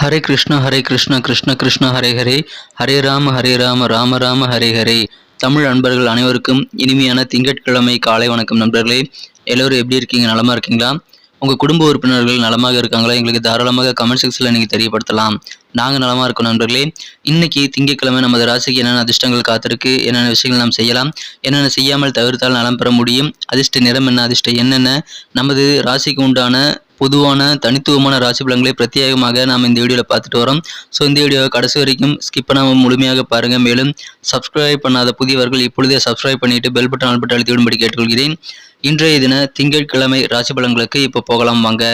ஹரே கிருஷ்ணா ஹரே கிருஷ்ண கிருஷ்ண கிருஷ்ண ஹரே ஹரே. ஹரே ராம ஹரே ராம ராம ராம ஹரே ஹரே. தமிழ் அன்பர்கள் அனைவருக்கும் இனிமையான திங்கட்கிழமை காலை வணக்கம் நண்பர்களே. எல்லோரும் எப்படி இருக்கீங்க? நலமாக இருக்கீங்களா? உங்கள் குடும்ப உறுப்பினர்கள் நலமாக இருக்காங்களா? எங்களுக்கு தாராளமாக கமெண்ட் செக்ஷனில் நீங்கள் தெரியப்படுத்தலாம். நாங்கள் நலமாக இருக்கோம் நண்பர்களே. இன்னைக்கு திங்கட்கிழமை நமது ராசிக்கு என்னென்ன அதிர்ஷ்டங்கள் காத்திருக்கு? என்னென்ன விஷயங்கள் நாம் செய்யலாம்? என்னென்ன செய்யாமல் தவிர்த்தால் நலம் பெற முடியும்? அதிர்ஷ்ட நிறம் என்ன? அதிர்ஷ்டம் என்னென்ன நமது ராசிக்கு உண்டான பொதுவான தனித்துவமான ராசி பலன்களை பிரத்யேகமாக நாம் இந்த வீடியோவில் பார்த்துட்டு வரோம். ஸோ இந்த வீடியோவை கடைசி வரைக்கும் ஸ்கிப் பண்ணாமல் முழுமையாக பாருங்கள் மேலும் சப்ஸ்கிரைப் பண்ணாத புதியவர்கள் இப்பொழுதே சப்ஸ்கிரைப் பண்ணிட்டு பெல் பட்டன் ஆல் பட்டன் அழுத்தி விடும்படி கேட்டுக்கொள்கிறேன். இன்றைய தின திங்கட்கிழமை ராசி பலன்களுக்கு இப்போ போகலாம். வாங்க.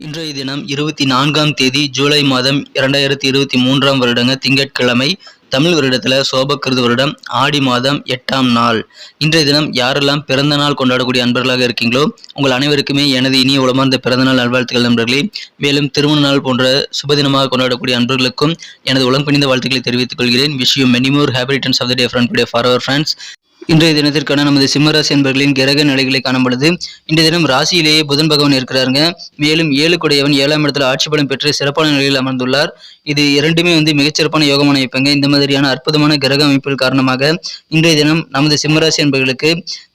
இன்றைய தினம் இருபத்தி நான்காம் தேதி ஜூலை மாதம் இரண்டாயிரத்தி இருபத்தி மூன்றாம் வருடங்க திங்கட்கிழமை. தமிழ் வருடத்தில் சோபக்கிருது வருடம் ஆடி மாதம் எட்டாம் நாள். இன்றைய தினம் யாரெல்லாம் பிறந்த நாள் கொண்டாடக்கூடிய அன்பர்களாக இருக்கீங்களோ உங்கள் அனைவருக்குமே எனது இனிய உளமார்ந்த பிறந்த நாள் நல்வாழ்த்துக்கள் நண்பர்களே. மேலும் திருமண நாள் போன்ற சுபதினமாக கொண்டாடக்கூடிய அன்பர்களுக்கும் எனது உளம் பணிந்த வாழ்த்துக்களை தெரிவித்துக் கொள்கிறேன். Wish you many more happy returns of the day friend for our friends இன்றைய தினத்திற்கான நமது சிம்மராசி என்பர்களின் கிரக நிலைகளை காணப்படுது இன்றைய தினம் ராசியிலேயே புதன் பகவான் இருக்கிறாருங்க. மேலும் ஏழு குடையவன் ஏழாம் இடத்துல ஆட்சி பலம் பெற்று சிறப்பான நிலையில் அமர்ந்துள்ளார். இது இரண்டுமே வந்து மிகச்சிறப்பான யோகமான அமைப்புங்க. இந்த மாதிரியான அற்புதமான கிரக அமைப்புகள் காரணமாக இன்றைய தினம் நமது சிம்மராசி என்பர்களுக்கு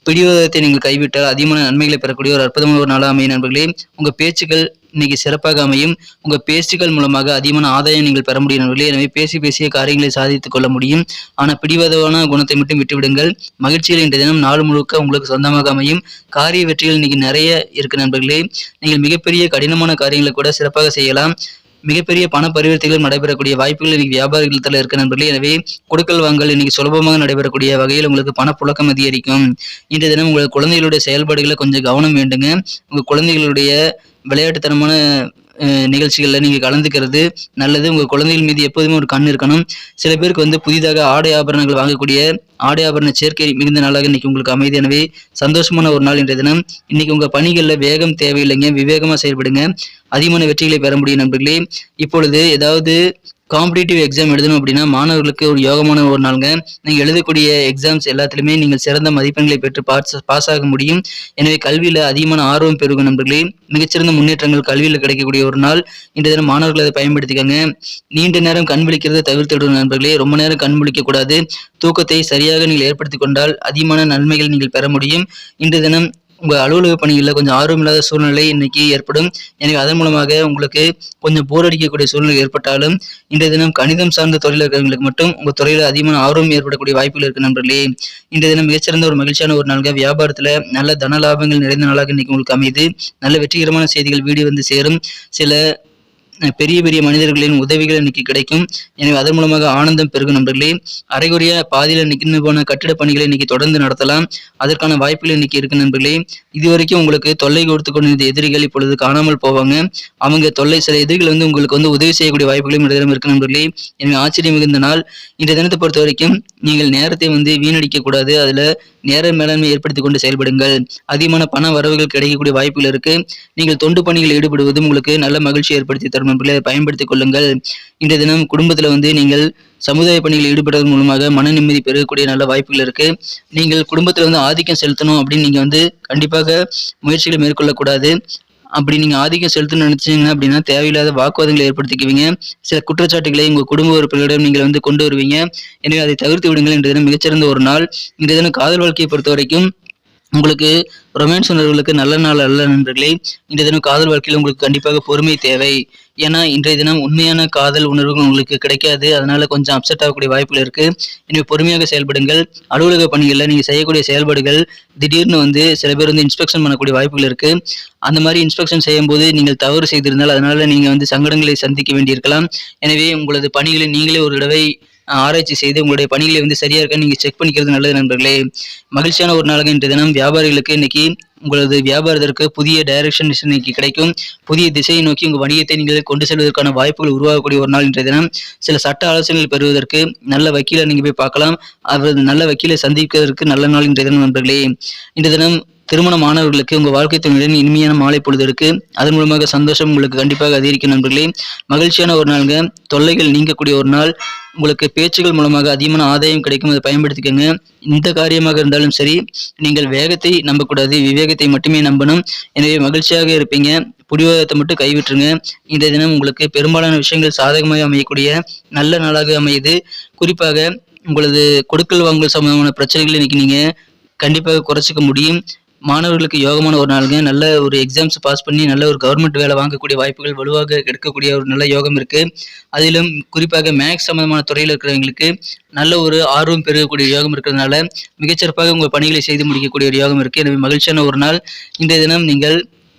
பிடிவாதத்தை நீங்கள் கைவிட்டால் அதிகமான நன்மைகளை பெறக்கூடிய ஒரு அற்புதமான ஒரு நாளாக அமையும் நண்பர்களே. உங்கள் பேச்சுக்கள் இன்னைக்கு சிறப்பாக அமையும். உங்கள் பேச்சுக்கள் மூலமாக அதிகமான ஆதாயம் நீங்கள் பெற முடியும் நண்பர்களே. எனவே பேசி பேசிய காரியங்களை சாதித்துக் கொள்ள முடியும். ஆனால் பிடிவாதமான குணத்தை மட்டும் விட்டுவிடுங்கள். மகிழ்ச்சியில் இன்றைய தினம் நாள் முழுக்க உங்களுக்கு சொந்தமாக அமையும். காரிய வெற்றிகள் இன்னைக்கு நிறைய இருக்கு நண்பர்களே. நீங்கள் மிகப்பெரிய கடினமான காரியங்களை கூட சிறப்பாக செய்யலாம். மிகப்பெரிய பண பரிவர்த்தனைகள் நடைபெறக்கூடிய வாய்ப்புகள் இன்னைக்கு வியாபாரிகளத்தில் இருக்க நண்பர்களே. எனவே கொடுக்கல் வாங்கல் இன்னைக்கு சுலபமாக நடைபெறக்கூடிய வகையில் உங்களுக்கு பணப்புழக்கம் அதிகரிக்கும். இன்றைய தினம் உங்களுக்கு குழந்தைகளுடைய செயல்பாடுகளை கொஞ்சம் கவனம் வேண்டுங்க. உங்கள் குழந்தைகளுடைய விளையாட்டுத்தனமான நிகழ்ச்சிகளில் நீங்கள் கலந்துக்கிறது நல்லது. உங்கள் குழந்தைகள் மீது எப்போதுமே ஒரு கண் இருக்கணும். சில பேருக்கு வந்து புதிதாக ஆடை ஆபரணங்கள் வாங்கக்கூடிய ஆடை ஆபரண சேர்க்கை மிகுந்த நாளாக இன்னைக்கு உங்களுக்கு அமைதி எனவே சந்தோஷமான ஒரு நாள் இன்றைய தினம். இன்னைக்கு உங்கள் பணிகளில் வேகம் தேவையில்லைங்க. விவேகமாக செயல்படுங்க. அதிகமான வெற்றிகளை பெற முடியும் நண்பர்களே. இப்பொழுது ஏதாவது காம்படிட்டிவ் எக்ஸாம் எழுதணும் அப்படின்னா மாணவர்களுக்கு ஒரு யோகமான ஒரு நாளுங்க. நீங்கள் எழுதக்கூடிய எக்ஸாம்ஸ் எல்லாத்துலேயுமே நீங்கள் சிறந்த மதிப்பெண்களை பெற்று பாஸ் பாஸ் ஆக முடியும். எனவே கல்வியில் அதிகமான ஆர்வம் பெருகும் நண்பர்களே. மிகச்சிறந்த முன்னேற்றங்கள் கல்வியில் கிடைக்கக்கூடிய ஒரு நாள். இன்றைய தினம் மாணவர்கள் அதை பயன்படுத்திக்கங்க. நீண்ட நேரம் கண் விழிக்கிறதை தவிர்த்துவிடும் நண்பர்களே. ரொம்ப நேரம் கண் விழிக்கக்கூடாது. தூக்கத்தை சரியாக நீங்கள் ஏற்படுத்தி கொண்டால் அதிகமான நன்மைகள் நீங்கள் பெற முடியும். இன்றைய தினம் உங்கள் அலுவலக பணிகளில் கொஞ்சம் ஆர்வம் இல்லாத சூழ்நிலை இன்னைக்கு ஏற்படும். எனவே அதன் மூலமாக உங்களுக்கு கொஞ்சம் போர் அடிக்கக்கூடிய சூழ்நிலை ஏற்பட்டாலும் இன்றைய தினம் கணிதம் சார்ந்த தொழில் இருக்கிறவங்களுக்கு மட்டும் உங்கள் துறையில் அதிகமான ஆர்வம் ஏற்படக்கூடிய வாய்ப்புகள் இருக்கு நண்பர்களே. இன்றைய தினம் மிகச்சிறந்த ஒரு மகிழ்ச்சியான ஒரு நாளாக வியாபாரத்தில் நல்ல தன லாபங்கள் நிறைந்த நாளாக இன்னைக்கு உங்களுக்கு அமையுது. நல்ல வெற்றிகரமான செய்திகள் வீடு வந்து சேரும். சில பெரிய பெரிய மனிதர்களின் உதவிகள் இன்னைக்கு கிடைக்கும். எனவே அதன் மூலமாக ஆனந்தம் பெருகும் நண்பர்களே. அரைகுறைய பாதியில் நிற்கின்னு போன கட்டிட பணிகளை இன்னைக்கு தொடர்ந்து நடத்தலாம். அதற்கான வாய்ப்புகள் இன்னைக்கு இருக்கு நண்பர்களே. இதுவரைக்கும் உங்களுக்கு தொல்லை கொடுத்து கொண்டிருந்த எதிரிகள் இப்பொழுது காணாமல் போவாங்க. அவங்க தொல்லை சில எதிரிகள் வந்து உங்களுக்கு வந்து உதவி செய்யக்கூடிய வாய்ப்புகளும் இந்த இருக்கு நண்பர்களே. எனவே ஆச்சரியம் மிகுந்த நாள். இந்த தினத்தை பொறுத்த வரைக்கும் நீங்கள் நேரத்தை வந்து வீணடிக்க கூடாது. அதுல நேர மேலாண்மை ஏற்படுத்தி கொண்டு செயல்படுங்கள். அதிகமான பண வரவுகள் கிடைக்கக்கூடிய வாய்ப்புகள் இருக்கு. நீங்கள் தொண்டு பணியில் ஈடுபடுவதும் உங்களுக்கு நல்ல மகிழ்ச்சி ஏற்படுத்தி தரும் நண்பர்களே பயன்படுத்திக் கொள்ளுங்கள். இன்றைய தினம் குடும்பத்துல வந்து நீங்கள் சமுதாய பணியில் ஈடுபடுவதன் மூலமாக மன நிம்மதி பெறக்கூடிய நல்ல வாய்ப்புகள் இருக்கு. நீங்கள் குடும்பத்தில் வந்து ஆதிக்கம் செலுத்தணும் அப்படின்னு நீங்க வந்து கண்டிப்பாக முயற்சிகளை மேற்கொள்ளக்கூடாது. அப்படி நீங்க ஆதிக்கம் செலுத்தணும்னு நினைச்சீங்க அப்படின்னா தேவையில்லாத வாக்குவாதங்களை ஏற்படுத்திக்குவீங்க. சில குற்றச்சாட்டுகளை உங்க குடும்ப உறுப்பினர்களிடம் நீங்கள் வந்து கொண்டு வருவீங்க. எனவே அதை தவிர்த்து விடுங்கள். இன்றைய தினம் மிகச்சிறந்த ஒரு நாள். இன்றைய தினம் காதல் வாழ்க்கையை பொறுத்த வரைக்கும் உங்களுக்கு ரொமான்ஸ் உணர்வுகளுக்கு நல்ல நாள் அல்ல நண்பர்களே. இன்றைய தினம் காதல் வாழ்க்கையில் உங்களுக்கு கண்டிப்பாக பொறுமை தேவை. ஏன்னா இன்றைய தினம் உண்மையான காதல் உணர்வுகள் உங்களுக்கு கிடைக்காது. அதனால கொஞ்சம் அப்செட் ஆகக்கூடிய வாய்ப்புகள் இருக்கு. எனவே பொறுமையாக செயல்படுங்கள். அலுவலக பணிகளில் நீங்கள் செய்யக்கூடிய செயல்பாடுகள் திடீர்னு வந்து சில பேர் வந்து இன்ஸ்பெக்ஷன் பண்ணக்கூடிய வாய்ப்புகள் இருக்கு. அந்த மாதிரி இன்ஸ்பெக்ஷன் செய்யும் போது நீங்கள் தவறு செய்திருந்தால் அதனால நீங்கள் வந்து சங்கடங்களை சந்திக்க வேண்டியிருக்கலாம். எனவே உங்களது பணிகளை நீங்களே ஒரு தடவை ஆராய்ச்சி செய்து உங்களுடைய பணிகளை வந்து சரியா இருக்க நீங்க செக் பண்ணிக்கிறது நல்லது நண்பர்களே. மகிழ்ச்சியான ஒரு நாளாக இன்று தினம் வியாபாரிகளுக்கு இன்னைக்கு உங்களது வியாபாரத்திற்கு புதிய டைரக்ஷன் இன்னைக்கு கிடைக்கும். புதிய திசையை நோக்கி உங்கள் வணிகத்தை நீங்கள் கொண்டு செல்வதற்கான வாய்ப்புகள் உருவாகக்கூடிய ஒரு நாள் இன்றைய தினம். சில சட்ட ஆலோசனைகள் பெறுவதற்கு நல்ல வக்கீலை நீங்கள் போய் பார்க்கலாம். அவரது நல்ல வக்கீலை சந்திப்பதற்கு நல்ல நாள் இன்றைய தினம் நண்பர்களே. இன்றைய தினம் திருமணமானவர்களுக்கு உங்கள் வாழ்க்கை துணையுடன் இனிமையான மாலை பொழுது இருக்கு அதன் மூலமாக சந்தோஷம் உங்களுக்கு கண்டிப்பாக அதிகரிக்கும் நண்பர்களே. மகிழ்ச்சியான ஒரு நாளுங்க. தொல்லைகள் நீங்கக்கூடிய ஒரு நாள். உங்களுக்கு பேச்சுகள் மூலமாக அதிகமான ஆதாயம் கிடைக்கும். அதை பயன்படுத்திக்கோங்க. இந்த காரியமாக இருந்தாலும் சரி நீங்கள் வேகத்தை நம்பக்கூடாது. விவேகத்தை மட்டுமே நம்பணும். எனவே மகிழ்ச்சியாக இருப்பீங்க. புடிவாதத்தை மட்டும் கைவிட்டுருங்க. இந்த தினம் உங்களுக்கு பெரும்பாலான விஷயங்கள் சாதகமாக அமையக்கூடிய நல்ல நாளாக அமையுது. குறிப்பாக உங்களது கொடுக்கல் வாங்கல் சம்பந்தமான பிரச்சனைகளை இன்னைக்கு நீங்கள் கண்டிப்பாக குறைச்சிக்க முடியும். மாணவர்களுக்கு யோகமான ஒரு நாளுங்க. நல்ல ஒரு எக்ஸாம்ஸ் பாஸ் பண்ணி நல்ல ஒரு கவர்மெண்ட் வேலை வாங்கக்கூடிய வாய்ப்புகள் வலுவாக கிடைக்கக்கூடிய ஒரு நல்ல யோகம் இருக்குது அதிலும் குறிப்பாக மேக்ஸ் சம்பந்தமான துறையில் இருக்கிறவங்களுக்கு நல்ல ஒரு ஆர்வம் பெருகக்கூடிய யோகம் இருக்கிறதுனால மிகச்சிறப்பாக உங்கள் பணிகளை செய்து முடிக்கக்கூடிய ஒரு யோகம் இருக்குது எனவே மகிழ்ச்சியான ஒரு நாள். இன்றைய தினம் நீங்கள்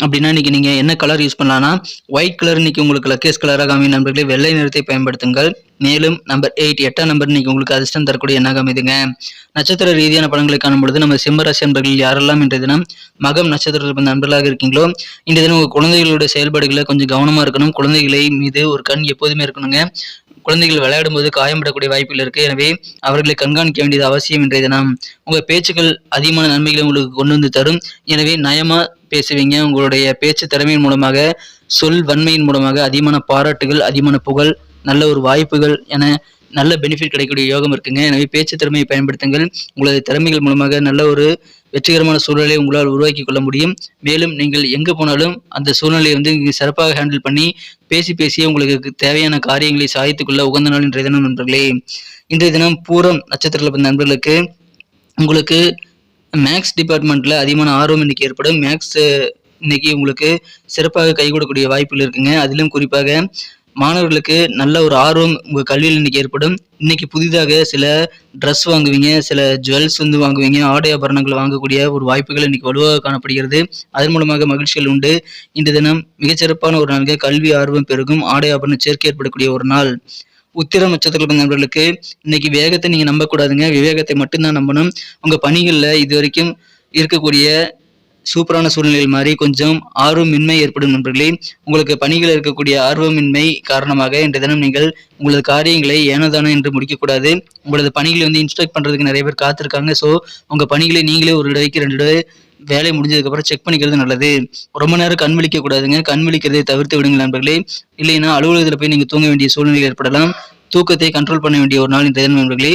அப்படின்னா இன்றைக்கி நீங்கள் என்ன கலர் யூஸ் பண்ணலாம்னா ஒயிட் கலர் இன்னைக்கு உங்களுக்கு லக்கேஸ் கலராக அமையும் நண்பர்களே. வெள்ளை நிறத்தை பயன்படுத்துங்கள். மேலும் நம்பர் எயிட் எட்டாம் நம்பர் இன்னைக்கு உங்களுக்கு அதிர்ஷ்டம் தரக்கூடிய எண்ணாக அமைதுங்க. நட்சத்திர ரீதியான படங்களை காணும் பொழுது நம்ம சிம்மராசி நண்பர்கள் யாரெல்லாம் இன்றைய தினம் மகம் நட்சத்திரத்தில் பிறந்த நண்பர்களாக இருக்கீங்களோ இந்த தினம் உங்கள் குழந்தைகளோட செயல்பாடுகளை கொஞ்சம் கவனமாக இருக்கணும். குழந்தைகளை மீது ஒரு கண் எப்போதுமே இருக்கணுங்க. குழந்தைகள் விளையாடும் போது காயம்படக்கூடிய வாய்ப்புகள் இருக்கு. எனவே அவர்களை கண்காணிக்க வேண்டியது அவசியம் இன்றைய தினம். உங்கள் பேச்சுக்கள் அதிகமான நன்மைகளை உங்களுக்கு கொண்டு வந்து தரும். எனவே நயமா பேசுவீங்க. உங்களுடைய பேச்சு திறமையின் மூலமாக சொல் வன்மையின் மூலமாக அதிகமான பாராட்டுகள் அதிகமான புகழ் நல்ல ஒரு வாய்ப்புகள் என நல்ல பெனிஃபிட் கிடைக்கக்கூடிய யோகம் இருக்குங்க. எனவே பேச்சு திறமையை பயன்படுத்துங்கள். உங்களது திறமைகள் மூலமாக நல்ல ஒரு வெற்றிகரமான சூழ்நிலையை உங்களால் உருவாக்கி கொள்ள முடியும். மேலும் நீங்கள் எங்கே போனாலும் அந்த சூழ்நிலையை வந்து நீங்கள் சிறப்பாக ஹேண்டில் பண்ணி பேசி பேசியே உங்களுக்கு தேவையான காரியங்களை சாதித்துக்கொள்ள உகந்த நாள் இன்றைய தினம் நண்பர்களே. இன்றைய தினம் பூரம் நட்சத்திரத்தில் பிறந்த நண்பர்களுக்கு உங்களுக்கு மேக்ஸ் டிபார்ட்மெண்ட்டில் அதிகமான ஆர்வம் இன்னைக்கு ஏற்படும். மேக்ஸ் இன்னைக்கு உங்களுக்கு சிறப்பாக கை கொடுக்கக்கூடிய வாய்ப்புகள் இருக்குங்க. அதிலும் குறிப்பாக மாணவர்களுக்கு நல்ல ஒரு ஆர்வம் உங்கள் கல்வியில் இன்றைக்கி ஏற்படும். இன்றைக்கி புதிதாக சில ட்ரெஸ் வாங்குவீங்க சில ஜுவல்ஸ் வந்து வாங்குவீங்க ஆடை ஆபரணங்கள் வாங்கக்கூடிய ஒரு வாய்ப்புகள் இன்றைக்கி வலுவாக காணப்படுகிறது. அதன் மூலமாக மகிழ்ச்சிகள் உண்டு. இன்று தினம் மிகச்சிறப்பான ஒரு நாளுக்கு கல்வி ஆர்வம் பெருகும். ஆடை ஆபரண சேர்க்கை ஏற்படக்கூடிய ஒரு நாள். உத்திரம் நட்சத்திர நண்பர்களுக்கு இன்னைக்கு வேகத்தை நீங்க நம்பக்கூடாதுங்க. விவேகத்தை மட்டும்தான் நம்பணும். உங்க பணிகளில் இது வரைக்கும் இருக்கக்கூடிய சூப்பரான சூழ்நிலைகள் மாதிரி கொஞ்சம் ஆர்வமின்மை ஏற்படும் நண்பர்களே. உங்களுக்கு பணிகள் இருக்கக்கூடிய ஆர்வமின்மை காரணமாக இன்றைய தினம் நீங்கள் உங்களது காரியங்களை ஏனதானோ என்று முடிக்கக்கூடாது. உங்களது பணிகளை வந்து இன்ஸ்ட்ரக்ட் பண்ணுறதுக்கு நிறைய பேர் காத்திருக்காங்க. ஸோ உங்கள் பணிகளை நீங்களே ஒரு தடவைக்கு ரெண்டு தடவை வேலை முடிஞ்சதுக்கப்புறம் செக் பண்ணிக்கிறது நல்லது. ரொம்ப நேரம் கண் விழிக்க கூடாதுங்க கண் விழிக்கிறதை தவிர்த்து விடுங்க நண்பர்களே. இல்லைன்னா அலுவலகத்தில் போய் நீங்கள் தூங்க வேண்டிய சூழ்நிலை ஏற்படலாம். தூக்கத்தை கண்ட்ரோல் பண்ண வேண்டிய ஒரு நாள் இந்த நண்பர்களே.